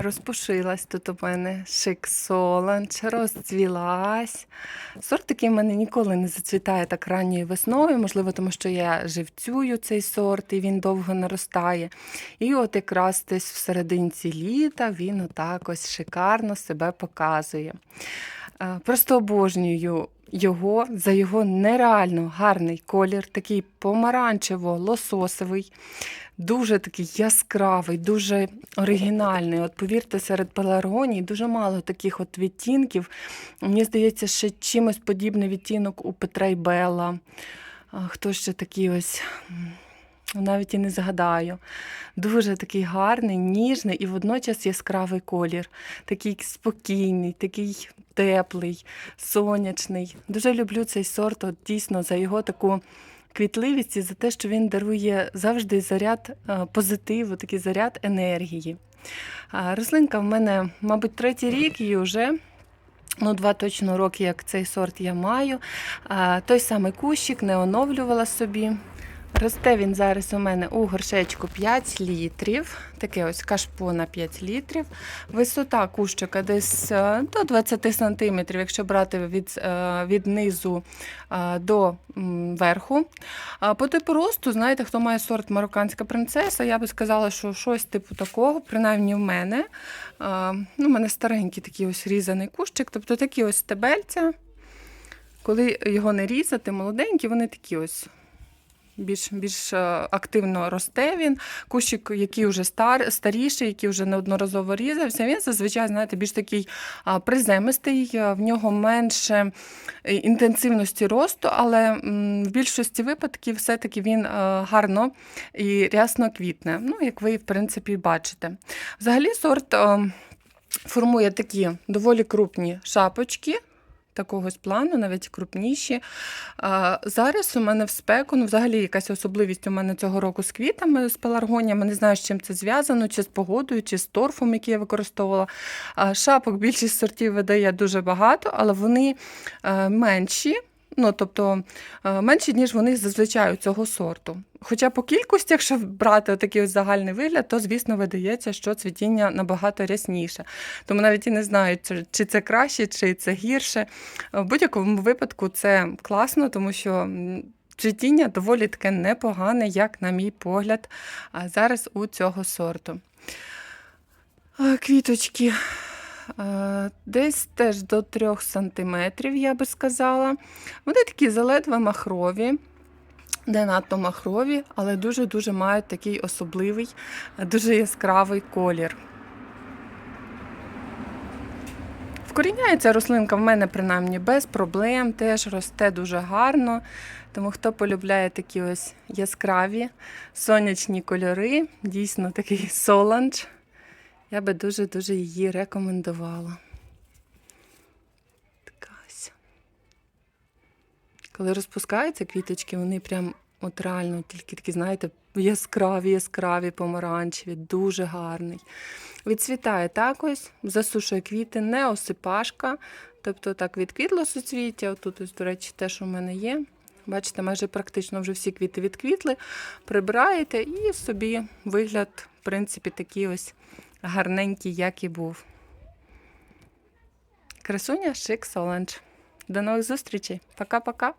Розпушилась тут у мене шиксоланч, розцвілась. Сорт такий в мене ніколи не зацвітає так ранньою весною, можливо, тому що я живцюю цей сорт і він довго наростає. І от якраз десь в серединці літа він отак ось шикарно себе показує. Е, Просто обожнюю його за його нереально гарний колір, такий помаранчево-лососовий, дуже такий яскравий, дуже оригінальний. От повірте, серед пеларгоній дуже мало таких от відтінків. Мені здається, ще чимось подібний відтінок у Петра й Белла. Хто ще такий ось. Навіть і не згадаю. Дуже такий гарний, ніжний і водночас яскравий колір. Такий спокійний, такий теплий, сонячний. Дуже люблю цей сорт, от дійсно за його таку квітливість і за те, що він дарує завжди заряд е, позитиву, такий заряд енергії. Рослинка в мене, мабуть, третій рік і вже. Ну, два точно роки, як цей сорт я маю. А, той самий кущик не оновлювала собі. Росте він зараз у мене у горшечку 5 літрів. Таке ось кашпо на 5 літрів. Висота кущика десь е, до 20 сантиметрів, якщо брати від, е, від низу е, до верху. По типу росту, знаєте, хто має сорт марокканська принцеса, я би сказала, що щось типу такого, принаймні в мене. Ну, у мене старенький такий ось різаний кущик, тобто такі ось стебельця. Коли його не різати, молоденькі, вони такі ось більш, більш е, активно росте він. Кущик, який вже стар, старіший, який вже неодноразово різався, він зазвичай, знаєте, більш такий приземистий, е, в нього менше е, інтенсивності росту, але в більшості випадків все-таки він гарно і рясно квітне. Ну, як ви, в принципі, бачите. Взагалі сорт формує такі доволі крупні шапочки. Такого ж плану, навіть крупніші. А, зараз у мене в спеку, ну взагалі якась особливість у мене цього року з квітами, з пеларгоніями. Не знаю, з чим це зв'язано, чи з погодою, чи з торфом, який я використовувала. А, шапок більшість сортів видає дуже багато, але вони е, менші. Ну, тобто е, менші, ніж вони зазвичай у цього сорту. Хоча по кількості, якщо брати такий ось загальний вигляд, то, звісно, видається, що цвітіння набагато рясніше. Тому навіть і не знаю, чи- чи це краще, чи це гірше. В будь-якому випадку це класно, тому що цвітіння доволі таке непогане, як на мій погляд, зараз у цього сорту. Квіточки. Е, Десь теж до 3 сантиметрів, я би сказала. Вони такі заледве махрові, не надто махрові, але дуже-дуже мають такий особливий, дуже яскравий колір. Вкоріняється рослинка в мене принаймні без проблем, теж росте дуже гарно. Тому хто полюбляє такі ось яскраві сонячні кольори, дійсно такий соланж, я би дуже-дуже її рекомендувала. Така ось. Коли розпускаються квіточки, вони прям от реально тільки такі, знаєте, яскраві, яскраві, помаранчеві, дуже гарний. Відцвітає так ось, засушує квіти, не осипашка. Тобто так відквітло суцвіття. Отут, ось, до речі, те, що в мене є. Бачите, майже практично вже всі квіти відквітли. Прибираєте і собі вигляд, в принципі, такий ось гарненький, як і був. Красуня Шик Соленж. До нових зустрічей. Пока-пока.